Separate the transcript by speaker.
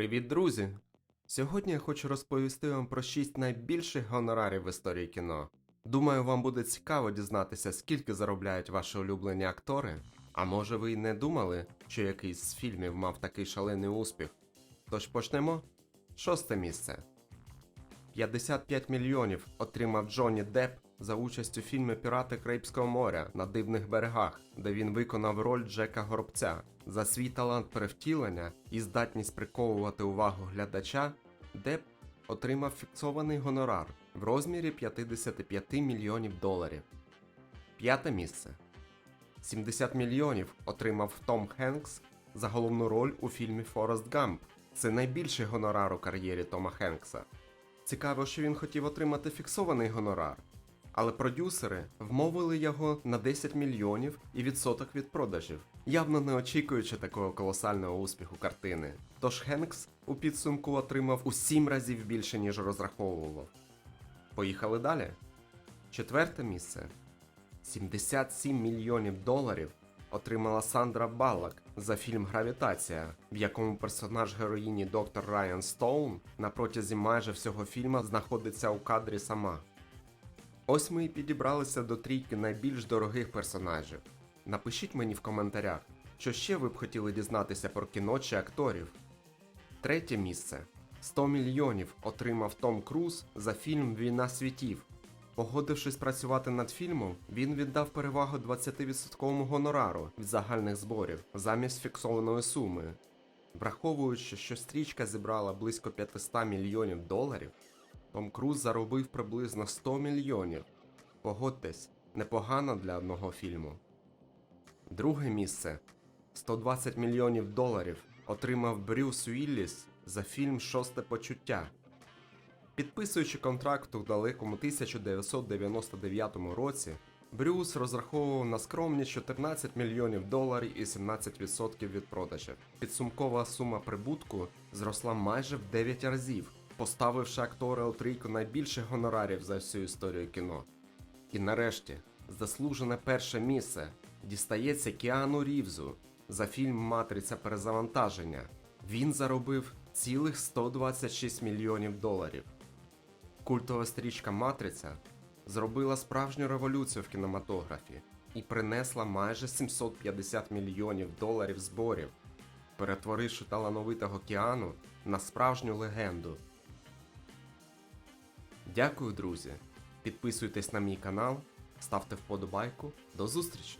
Speaker 1: Привіт, друзі! Сьогодні я хочу розповісти вам про 6 найбільших гонорарів в історії кіно. Думаю, вам буде цікаво дізнатися, скільки заробляють ваші улюблені актори. А може ви й не думали, що якийсь з фільмів мав такий шалений успіх? Тож почнемо. Шосте місце. 55 мільйонів отримав Джонні Депп за участь у фільмі Пірати Карибського моря на дивних берегах, де він виконав роль Джека Горобця. За свій талант перевтілення і здатність приковувати увагу глядача, Депп отримав фіксований гонорар в розмірі 55 мільйонів доларів. П'яте місце. 70 мільйонів отримав Том Хенкс за головну роль у фільмі Форест Гамп. Це найбільший гонорар у кар'єрі Тома Хенкса. Цікаво, що він хотів отримати фіксований гонорар, але продюсери вмовили його на 10 мільйонів і відсоток від продажів, явно не очікуючи такого колосального успіху картини. Тож Хенкс у підсумку отримав у 7 разів більше, ніж розраховував. Поїхали далі. Четверте місце. 77 мільйонів доларів отримала Сандра Баллак за фільм Гравітація, в якому персонаж героїні доктор Райан Стоун на протязі майже всього фільму знаходиться у кадрі сама. Ось ми і підібралися до трійки найбільш дорогих персонажів. Напишіть мені в коментарях, що ще ви б хотіли дізнатися про кіно чи акторів. Третє місце 100 мільйонів отримав Том Круз за фільм Війна світів. Погодившись працювати над фільмом, він віддав перевагу 20% гонорару від загальних зборів замість фіксованої суми. Враховуючи, що стрічка зібрала близько 500 мільйонів доларів, Том Круз заробив приблизно 100 мільйонів. Погодьтесь, непогано для одного фільму. Друге місце 120 мільйонів доларів отримав Брюс Уілліс за фільм Шосте почуття. Підписуючи контракт у далекому 1999 році, Брюс розраховував на скромні 14 мільйонів доларів і 17% від продажів. Підсумкова сума прибутку зросла майже в 9 разів, поставивши актора трійку найбільших гонорарів за всю історію кіно. І нарешті, заслужене перше місце дістається Кіану Рівзу за фільм Матриця перезавантаження. Він заробив цілих 126 мільйонів доларів. Культова стрічка Матриця зробила справжню революцію в кінематографі і принесла майже 750 мільйонів доларів зборів, перетворивши талановитого Кіану на справжню легенду. Дякую, друзі! Підписуйтесь на мій канал, ставте вподобайку. До зустрічі!